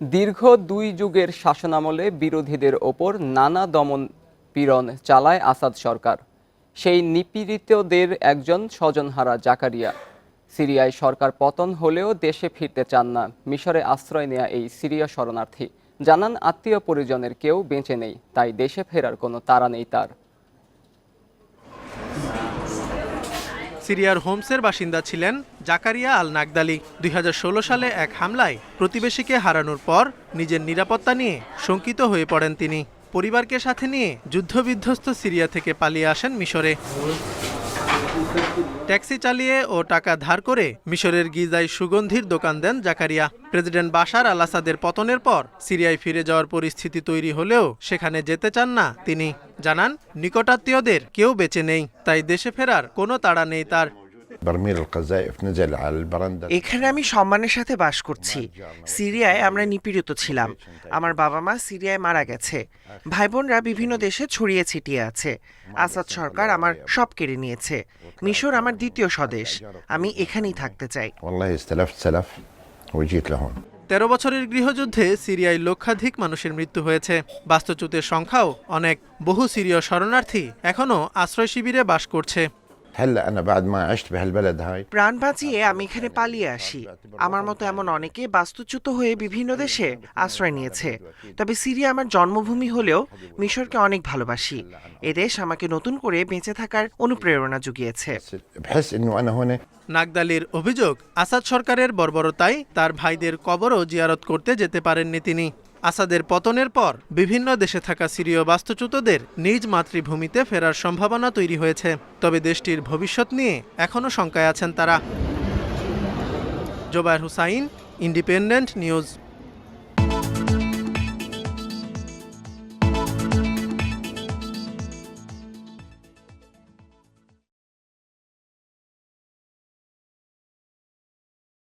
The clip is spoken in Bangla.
দীর্ঘ দুই যুগের শাসনামলে বিরোধীদের ওপর নানা দমন পীড়ন চালায় আসাদ সরকার। সেই নিপীড়িতদের একজন স্বজনহারা জাকারিয়া। সিরিয়ায় সরকার পতন হলেও দেশে ফিরতে চান না। মিশরে আশ্রয় নেয়া এই সিরিয়া শরণার্থী। জানান আত্মীয় পরিজনের কেউ বেঁচে নেই, তাই দেশে ফেরার কোনো তারা নেই তার। সিরিয়ার হোমসের বাসিন্দা ছিলেন জাকারিয়া আল নাগদালি দুই হাজার ষোলো সালে এক হামলায় প্রতিবেশীকে হারানোর পর নিজের নিরাপত্তা নিয়ে শঙ্কিত হয়ে পড়েন তিনি। পরিবারকে সাথে নিয়ে যুদ্ধবিধ্বস্ত সিরিয়া থেকে পালিয়ে আসেন মিশরে। ট্যাক্সি চালিয়ে ও টাকা ধার করে মিশরের গিজায় সুগন্ধির দোকান দেন জাকারিয়া। প্রেসিডেন্ট বাশার আল আসাদের পতনের পর সিরিয়ায় ফিরে যাওয়ার পরিস্থিতি তৈরি হলেও সেখানে যেতে চান না তিনি। জানান নিকটাত্মীয়দের কেউ বেঁচে নেই তাই দেশে ফেরার কোনো তাড়া নেই তার। এখানে আমি সম্মানের সাথে বাস করছি। সিরিয়ায় আমরা নিপীড়িত ছিলাম। আমার বাবা মা সিরিয়ায় মারা গেছে। ভাই বোনরা বিভিন্ন দেশে ছড়িয়ে ছিটিয়ে আছে। আসাদ সরকার আমার সব কেড়ে নিয়েছে। মিশর আমার দ্বিতীয় স্বদেশ। আমি এখানেই থাকতে চাই। তেরো বছরের গৃহযুদ্ধে সিরিয়ায় লক্ষাধিক মানুষের মৃত্যু হয়েছে। বাস্তুচ্যুতের সংখ্যাও অনেক। বহু সিরীয় শরণার্থী এখনও আশ্রয় শিবিরে বাস করছে। প্রাণ বাঁচিয়ে আমি এখানে পালিয়ে আসি। আমার মতো এমন অনেকে বাস্তুচ্যুত হয়ে বিভিন্ন দেশে আশ্রয় নিয়েছে। তবে সিরিয়া আমার জন্মভূমি হলেও মিশরকে অনেক ভালোবাসি। এদেশ আমাকে নতুন করে বেঁচে থাকার অনুপ্রেরণা জুগিয়েছে। নাগদালির অভিযোগ আসাদ সরকারের বর্বরতায় তার ভাইদের কবরও জিয়ারত করতে যেতে পারেননি তিনি। আসাদের পতনের পর বিভিন্ন দেশে থাকা সিরীয় বাস্তুচ্যুতদের নিজ মাতৃভূমিতে ফেরার সম্ভাবনা তৈরি হয়েছে। তবে দেশটির ভবিষ্যৎ নিয়ে এখনও শঙ্কায় আছেন তারা। Zobayer Hussain, Independent News.